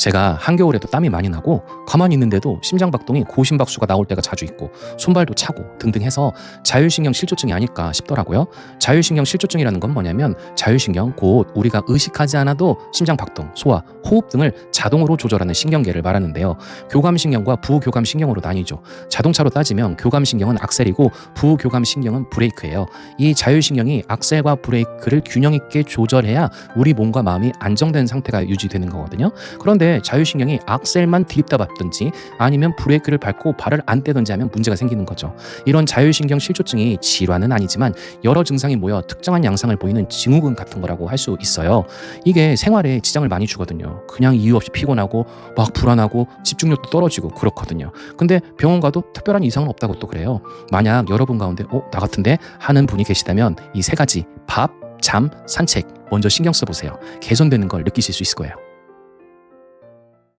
제가 한겨울에도 땀이 많이 나고 가만히 있는데도 심장박동이 고심박수가 나올 때가 자주 있고 손발도 차고 등등 해서 자율신경 실조증이 아닐까 싶더라고요. 자율신경 실조증이라는 건 뭐냐면 자율신경 곧 우리가 의식하지 않아도 심장박동, 소화, 호흡 등을 자동으로 조절하는 신경계를 말하는데요. 교감신경과 부교감신경으로 나뉘죠. 자동차로 따지면 교감신경은 악셀이고 부교감신경은 브레이크예요. 이 자율신경이 악셀과 브레이크를 균형 있게 조절해야 우리 몸과 마음이 안정된 상태가 유지되는 거거든요. 그런데 자율신경이 악셀만 들이다 밟든지 아니면 브레이크를 밟고 발을 안 떼든지 하면 문제가 생기는 거죠. 이런 자율신경 실조증이 질환은 아니지만 여러 증상이 모여 특정한 양상을 보이는 증후군 같은 거라고 할 수 있어요. 이게 생활에 지장을 많이 주거든요. 그냥 이유 없이 피곤하고 막 불안하고 집중력도 떨어지고 그렇거든요. 근데 병원 가도 특별한 이상은 없다고 또 그래요. 만약 여러분 가운데 어, 나 같은데 하는 분이 계시다면 이 세 가지 밥, 잠, 산책 먼저 신경 써보세요. 개선되는 걸 느끼실 수 있을 거예요.